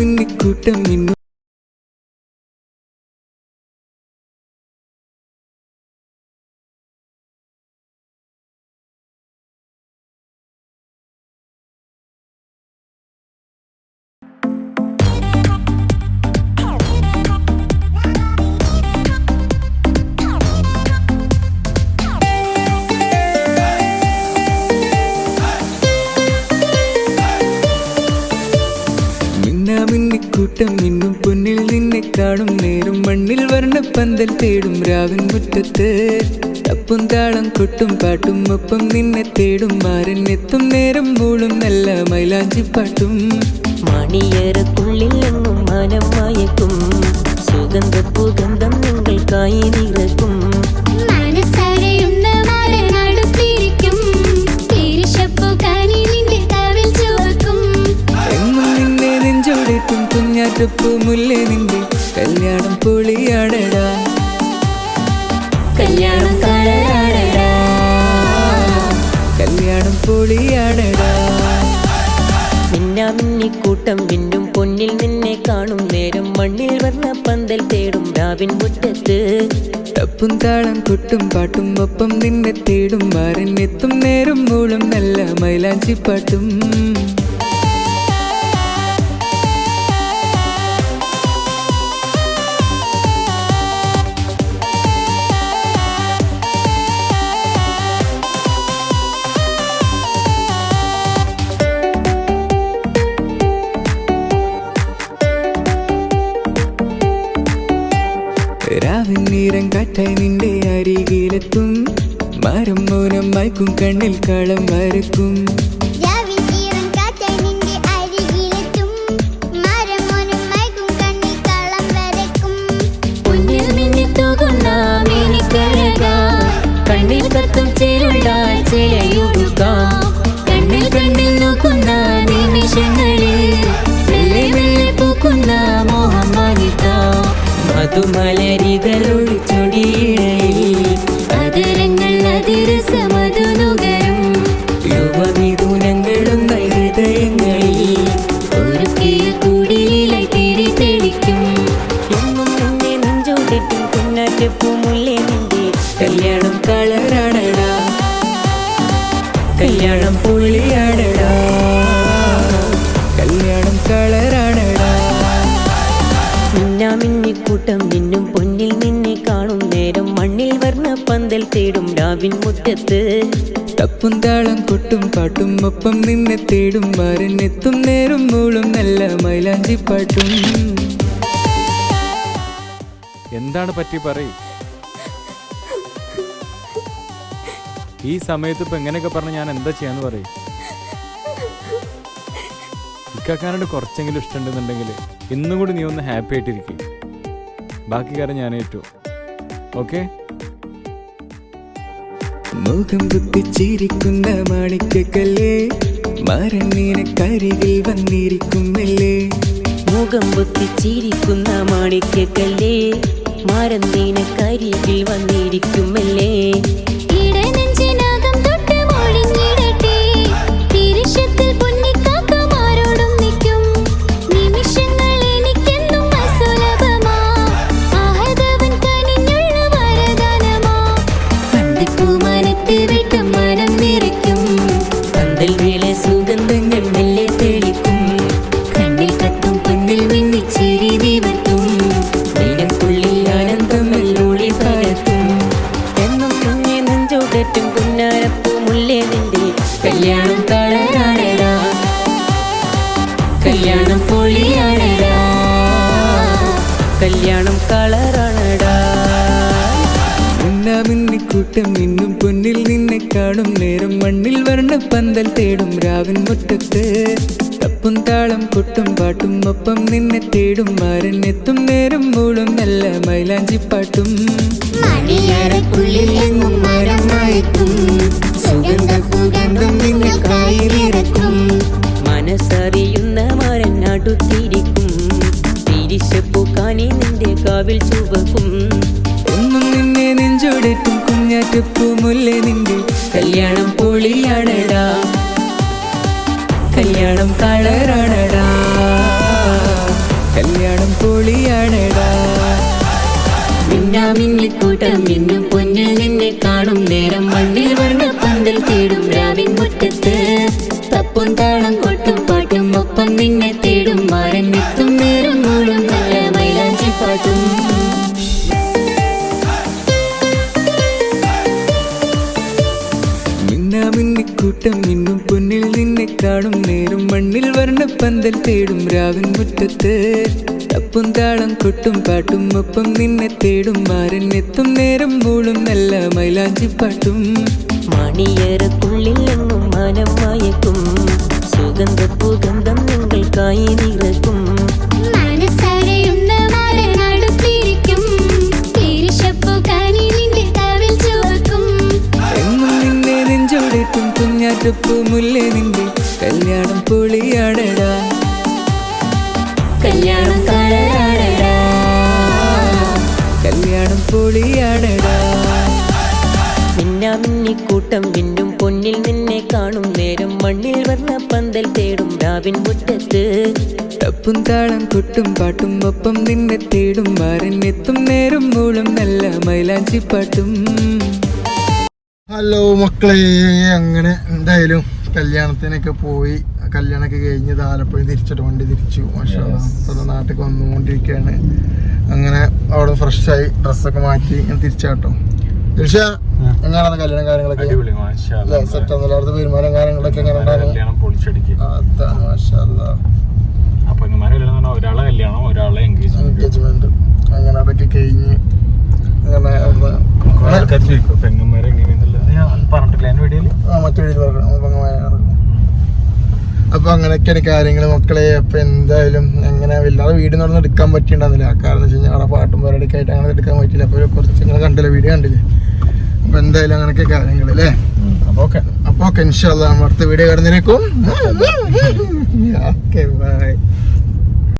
മിന്നാമിന്നിക്കൂട്ടം മിന്നു മിന്നാമിന്നിക്കൂട്ടം ഇന്നും പൊന്നിൽ നിന്നെ കാണും. നേരും മണ്ണിൽ വർണ പന്തൽ തേടും. രാവിൻ മുറ്റത്ത് തപ്പും താളം കൊട്ടും. പാട്ടും ഒപ്പം നിന്നെ തേടും. മാരൻ എത്തും നേരം മൂളും. നല്ല മൈലാഞ്ചി പാട്ടും. മണിയേറക്കുള്ളിൽ എങ്ങും മനം മയക്കും സുഗന്ധ പുഗന്ധം നിങ്ങൾക്കായി നിറക്കും. കുഞ്ഞാറ്റപ്പൂ മുല്ല നിന്റെ കല്യാണം പൊളിയാടടാ. കല്യാണം കളറാടടാ കല്യാണം പൊളിയാടടാ. മിന്നാമിന്നിക്കൂട്ടം വിന്നും പൊന്നിൽ നിന്നെ കാണും. നേരം മണ്ണിൽ വന്ന പന്തൽ തേടും രാവിൻ മുറ്റത്ത്. തപ്പും താളം കൊട്ടും പാട്ടും ഒപ്പം നിന്നെ തേടും. മാരൻ എത്തും നേരം മൂളും നല്ല മൈലാഞ്ചി പാട്ടും. നിന്റെ അരികിലെത്തും. മരം മൂലം മയക്കും കണ്ണിൽ കളം വരക്കും കണ്ണിൽ കത്തും നോക്കുന്ന നിമിഷങ്ങളിൽ മെല്ലെ മെല്ലെ പൂക്കുന്ന കുന്നാറ്റപ്പൂ മുല്ലേ നിന്റെ കല്യാണം കളറാടടാ കല്യാണം പൊളിയാടടാ കല്യാണം കളറാടടാ മിന്നാമിന്നിക്കൂട്ടം നിന്നും പൊന്നിൽ നിന്നെ കാണും നേരം മണ്ണിൽ വർണ പന്തൽ തേടും രാവിൻ മുറ്റത്ത്. തപ്പും താളം കൊട്ടും പാട്ടും ഒപ്പം നിന്നെ തേടും മാറിനെത്തും നേരം മൂളും നല്ല മൈലാഞ്ചി പാട്ടും. എന്താണ് പറ്റി പറയും. ഈ സമയത്ത് ഇപ്പൊ എങ്ങനെയൊക്കെ പറഞ്ഞു ഞാൻ എന്താ ചെയ്യാന്ന് പറയും. ഇക്കാക്കാനോട് കുറച്ചെങ്കിലും ഇഷ്ടമുണ്ടെന്നുണ്ടെങ്കിൽ ഇന്നും കൂടി നീ ഒന്ന് ഹാപ്പി ആയിട്ടിരിക്കും. ബാക്കി കാര്യം ഞാൻ ഏറ്റു. ഓക്കെ? മുഖം കുത്തിച്ചിരിക്കുന്ന മാണിക്കല്ലേ മരണീന കരികിൽ വന്നിരിക്കുമല്ലേ? മുഖം കുത്തിച്ചിരിക്കുന്ന മാണിക്കല്ലേ മാരന്തീന കരികിൽ വന്നിരിക്കുമല്ലേ? മിന്നാമിന്നിക്കൂട്ടം ഇന്നും പൊന്നിൽ നിന്നെ കാണും. നേരം മണ്ണിൽ വർണ പന്തൽ തേടും. രാവിൻ മുറ്റത്ത് തപ്പും താളം കൊട്ടും. പാട്ടും ഒപ്പം നിന്നെ തേടും. മാരൻ എത്തും. നേരം മൂളും. നല്ല മൈലാഞ്ചി പാട്ടും. മണിയറക്കുള്ളിൽ എങ്ങും മരം മയക്കും. സുഗന്ധ സുഗന്ധം നിന്നെ കായിലിറക്കും മനസ്സറിയുന്ന മരൻ അടുത്തിരിക്കും തിരിച്ചപ്പൂക്കാനി നിന്റെ കാവിൽ ചുവക്കും. ഒന്നും നിന്നെ നെഞ്ചോടെത്തും പൂമുല്ല നിന്റെ കല്യാണം പൊളിയാണടാ. കല്യാണം കളറാണടാ. കല്യാണം പൊളിയാണടാ. മിന്നാമിന്നിക്കൂട്ടം മിന്നും പൊന്നിൽ നിന്നെ കാണും. നേരം മണ്ണിൽ വണ്ണ പന്തൽ തേടും. രാവിൻ മിന്നാമിന്നിക്കൂട്ടം ഇന്നും പൊന്നിൽ നിന്നെ കാണും. നേരം മണ്ണിൽ വർണ പന്തൽ തേടും. രാവിൻ മുറ്റത്ത് തപ്പും താളം കൊട്ടും. പാട്ടും ഒപ്പം നിന്നെ തേടും. മാരൻ എത്തും നേരം മൂളും. നല്ല മൈലാഞ്ചി പാട്ടും. മണിയറക്കുള്ളിൽ എങ്ങും മനം മയക്കും. സുഗന്ധ പുഗന്ധം നിങ്ങൾക്കായി നിറക്കും. മനസ്സറിയുന്ന കുഞ്ഞാറ്റപ്പൂ മുല്ലേ നിന്റെ കല്യാണം പൊളിയാടടാ കല്യാണം കളറാടടാ കല്യാണം പൊളിയാടടാ മിന്നാമിന്നിക്കൂട്ടം മിന്നും പൊന്നിൽ നിന്നെ കാണും നേരം മണ്ണിൽ വന്ന പന്തൽ തേടും രാവിൻ മുറ്റത്ത്. തപ്പും താളം കൊട്ടും പാട്ടും ഒപ്പം നിന്നെ തേടും. മാരൻ എത്തും നേരം മൂളും നല്ല മൈലാഞ്ചി പാട്ടും. ഹലോ മക്കളെ. അങ്ങനെ എന്തായാലും കല്യാണത്തിനൊക്കെ പോയി. കല്യാണമൊക്കെ കഴിഞ്ഞ് ആലപ്പുഴ തിരിച്ചിട്ട് വണ്ടി തിരിച്ചു. മാഷാ നാട്ടിലേക്ക് നാട്ടിൽ വന്നുകൊണ്ടിരിക്കുകയാണ്. അങ്ങനെ അവിടെ ഫ്രഷായി ഡ്രസ്സൊക്കെ മാറ്റി ഇങ്ങനെ തിരിച്ചാട്ടോ ദിൽഷ എങ്ങനെയാണ് കല്യാണം കാര്യങ്ങളൊക്കെ? സെറ്റ് ആണല്ലോ അവിടുത്തെ പെരുമാറ്റം കാര്യങ്ങളൊക്കെ എങ്ങനെ ഒരാളെ കല്യാണം ഒരാളെ എൻഗേജ്മെന്റ് അങ്ങനെ അതൊക്കെ കഴിഞ്ഞ് അങ്ങനെ അപ്പൊ അങ്ങനെയൊക്കെയാണ് കാര്യങ്ങൾ മക്കളെ അപ്പൊ എന്തായാലും അങ്ങനെ വല്ലാതെ വീട് നടന്ന് എടുക്കാൻ പറ്റിയിട്ടുണ്ടായിരുന്നില്ല. കാരണം വെച്ച് കഴിഞ്ഞാൽ അവിടെ പാട്ടും പരിപാടിയൊക്കെ ആയിട്ട് അങ്ങനെ എടുക്കാൻ പറ്റില്ല അപ്പൊ കുറച്ച് നിങ്ങൾ കണ്ടില്ല വീഡിയോ കണ്ടില്ലേ? അപ്പൊ എന്തായാലും അങ്ങനെയൊക്കെ കാര്യങ്ങൾ അല്ലേ? അപ്പൊ ഓക്കെ. അപ്പൊ ഓക്കെ ഇൻഷാല്ല അടുത്ത വീഡിയോ കടന്നിരിക്കും ഓക്കെ ബൈ